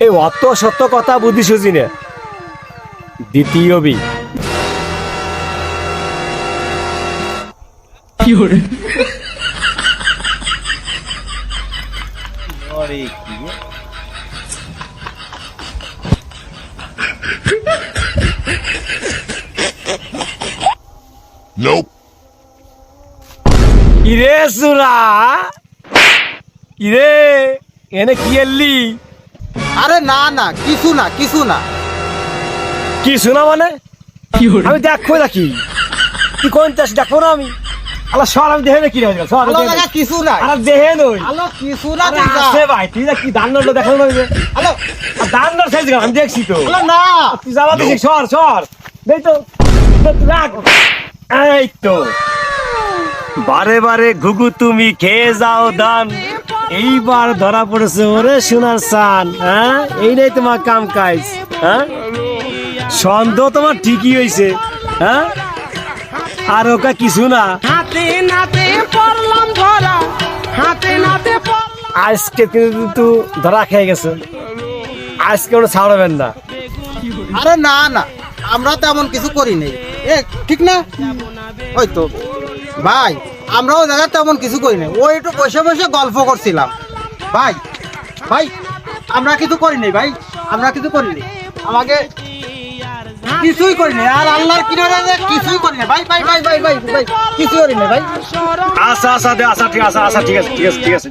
এই অত সত্য কথা বুদ্ধি সুঝি না। দ্বিতীয় বি. ইরে সুরা। ইরে এনে কি এলি? আরে না না কিছু না কিছু না। কিছু না মানে? আমি দেখব নাকি কি কোন চাষ দেখব না আমি। সর আমি দেখে না কি সর কিছু না আর দেখে। নই। আলো কিছু না আছে ভাই তুই না কি দান নড়লো দেখানো না আলো আর দান নড় সাইজ আমি দেখছি তো। আলো না। তুই যাবা দেখি সর সর। দেখ তো দেখ তো, রাখ। এই তো। বারে বারে ঘুঘু তুমি খেয়ে যাও দান। এইবার ধরা পড়েছে ওরে সোনার সান হ্যাঁ? এই নেই তোমার কাম কাজ হ্যাঁ? সন্দেহ তোমার ঠিকই হয়েছে হ্যাঁ? আর ওকা কিছু না। হাতে নাতে পড়লাম ধরা হাতে নাতে আজকে কিন্তু ধরা খেয়ে গেছে। আজকে ওটা ছাড়বেন না। আরে না না আমরা তেমন কিছু করি নাই। এ ঠিক না? ওই তো ভাই। আমরা ওই তেমন কিছু করি নাই। ওই একটু বসে বসে গল্প করছিলাম। ভাই ভাই, আমরা কিছু করিনি ভাই। আমরা কিছু করিনি আমাকে কিছুই করিনি আর আল্লাহর কিনারে কিছুই করিনি ভাই ভাই ভাই ভাই ভাই ভাই কিছুই করিনি ভাই। আচ্ছা আচ্ছা আচ্ছা ঠিক আছে আচ্ছা ঠিক আছে ঠিক আছে ঠিক আছে।